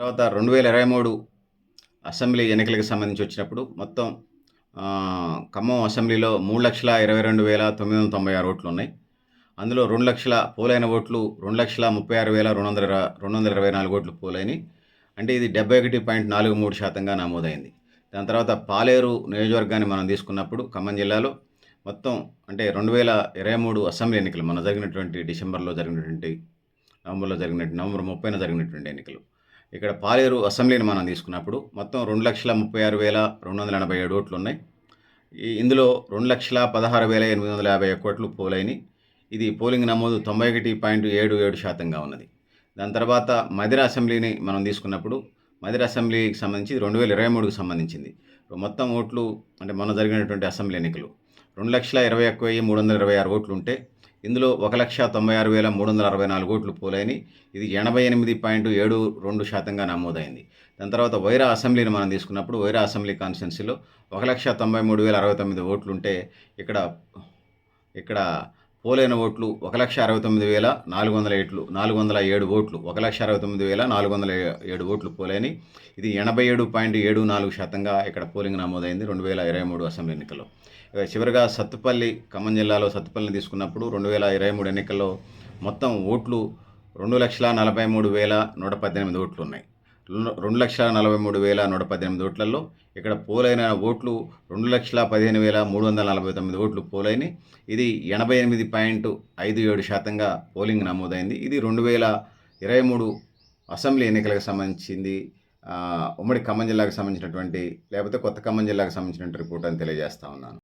తర్వాత రెండు వేల ఇరవై మూడు అసెంబ్లీ ఎన్నికలకు సంబంధించి వచ్చినప్పుడు మొత్తం ఖమ్మం అసెంబ్లీలో మూడు లక్షల ఇరవై రెండు వేల తొమ్మిది వందల తొంభై ఆరు ఓట్లు ఉన్నాయి. అందులో రెండు లక్షల పోలైన ఓట్లు రెండు లక్షల ముప్పై ఆరు వేల రెండు వందల రెండు వందల ఇరవై నాలుగు ఓట్లు పోలైనవి అంటే ఇది డెబ్బై ఒకటి పాయింట్ నాలుగు మూడు శాతంగా నమోదైంది. దాని తర్వాత పాలేరు నియోజకవర్గాన్ని మనం తీసుకున్నప్పుడు ఖమ్మం జిల్లాలో మొత్తం అంటే రెండు వేల ఇరవై మూడు అసెంబ్లీ ఎన్నికలు మన జరిగినటువంటి డిసెంబర్లో జరిగినటువంటి నవంబర్లో జరిగినటువంటి నవంబర్ ముప్పైన జరిగినటువంటి ఎన్నికలు. ఇక్కడ పాలేరు అసెంబ్లీని మనం తీసుకున్నప్పుడు మొత్తం రెండు లక్షల ముప్పై ఆరు వేల రెండు వందల ఎనభై ఏడు ఓట్లు ఉన్నాయి. ఇందులో రెండు లక్షల పదహారు వేల ఎనిమిది వందల యాభై ఒక్క ఓట్లు పోలైని ఇది పోలింగ్ నమోదు తొంభై ఒకటి పాయింట్ ఏడు ఏడు శాతంగా ఉన్నది. దాని తర్వాత మదిర అసెంబ్లీని మనం తీసుకున్నప్పుడు మదిర అసెంబ్లీకి సంబంధించి రెండు వేల ఇరవై మూడుకు సంబంధించింది. మొత్తం ఓట్లు అంటే మొన్న జరిగినటువంటి అసెంబ్లీ ఎన్నికలు రెండు లక్షల ఇరవై ఒక్క వెయ్యి మూడు వందల ఇరవై ఆరు ఓట్లు ఉంటే ఇందులో ఒక లక్ష తొంభై ఆరు వేల మూడు వందల అరవై నాలుగు ఓట్లు పోలైని ఇది ఎనభై ఎనిమిది పాయింట్ ఏడు రెండు శాతంగా నమోదైంది. దాని తర్వాత వైరా అసెంబ్లీని మనం తీసుకున్నప్పుడు వైరా అసెంబ్లీ కాన్స్టిట్యున్సీలో ఒక లక్ష తొంభై మూడు వేల అరవై తొమ్మిది ఓట్లు ఉంటే ఇక్కడ ఇక్కడ పోలైన ఓట్లు ఒక లక్ష అరవై తొమ్మిది వేల నాలుగు వందల ఏట్లు నాలుగు వందల ఏడు ఓట్లు. ఒక లక్ష అరవై తొమ్మిది వేల నాలుగు వందల ఏడు ఓట్లు పోలేని ఇది ఎనభై ఏడు పాయింట్ ఏడు నాలుగు శాతంగా ఇక్కడ పోలింగ్ నమోదైంది రెండు వేల ఇరవై మూడు అసెంబ్లీ ఎన్నికల్లో. ఇక చివరిగా సత్తుపల్లి ఖమ్మం జిల్లాలో సత్తుపల్లిని తీసుకున్నప్పుడు రెండు వేల ఇరవై మూడు ఎన్నికల్లో మొత్తం ఓట్లు రెండు లక్షల నలభై మూడు వేల నూట పద్దెనిమిది ఓట్లు ఉన్నాయి. రెండు- లక్షల నలభై మూడు వేల నూట పద్దెనిమిది ఓట్లలో ఇక్కడ పోలైన ఓట్లు రెండు లక్షల పదిహేను వేల మూడు వందల నలభై తొమ్మిది ఓట్లు పోలైనవి ఇది ఎనభై ఎనిమిది పాయింట్ ఐదు ఏడు శాతంగా పోలింగ్ నమోదైంది. ఇది రెండు వేల ఇరవై మూడు అసెంబ్లీ ఎన్నికలకు సంబంధించింది ఉమ్మడి ఖమ్మం జిల్లాకు సంబంధించినటువంటి లేకపోతే కొత్త ఖమ్మం జిల్లాకు సంబంధించినటువంటి రిపోర్ట్ అని తెలియజేస్తా ఉన్నాను.